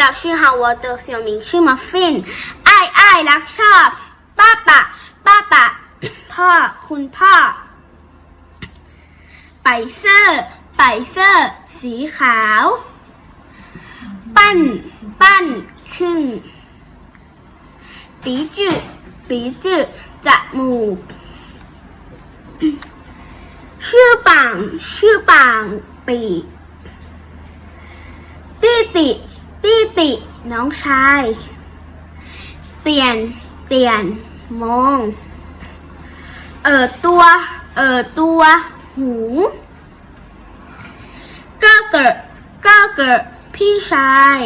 เราชื่อฮาวเวอร์เตอร์เสี่ยวหมิงชื่อมัฟฟินไอ้ไอ้ายรักชอบป้าปะป้าปะพ่อคุณพ่อ ไปเซอร์ไปเซอร์สีขาว ปั้น ปั้นครึ่งปีจืดปีจืดจมูก ชื่อปังชื่อปังปีกตี้ติ ตี้ติ น้องชาย เตียน เตียน มองเออตัว เออตัว หูก็เกิดก็เกิดพี่ชาย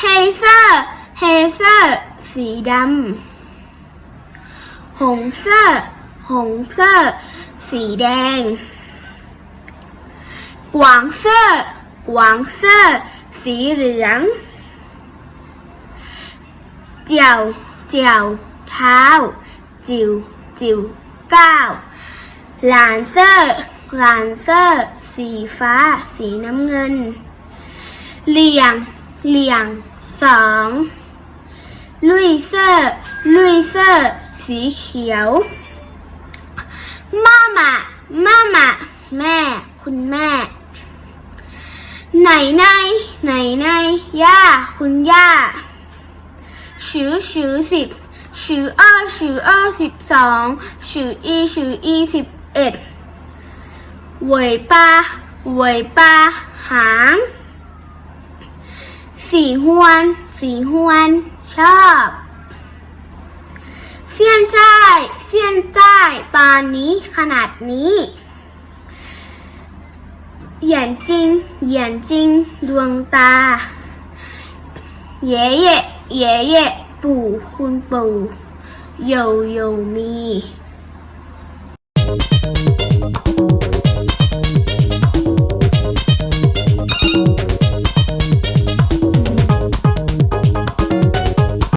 เฮเซอร์เฮเซอร์สีดำหงเซอร์หงเซอร์สีแดง กวางเซอร์กวางเซอร์ สีเหลือง เจียว เจียว เท้า จิว จิวก้าวลานเซอร์ลานเซอร์ สีฟ้า สีน้ำเงิน เหลี่ยง เหลี่ยง สองลุยเซอร์ลุยเซอร์ สีเขียวมาม่ามาม่าแม่ คุณแม่ ไหนในไหนในย่าคุณย่าชือชือสิบชืออ้อชืออ้อสิบสองชืออีชืออีสิบเอ็ดเวยปลาเวยปลาหางสีหวน สีหวน ชอบเสี้ยนจเสี้ยนจ้ายนี้ขนาดนี้ 眼睛眼睛ดวงตา เย่เย่เย่เย่ปู่คุณปู่โยโยมี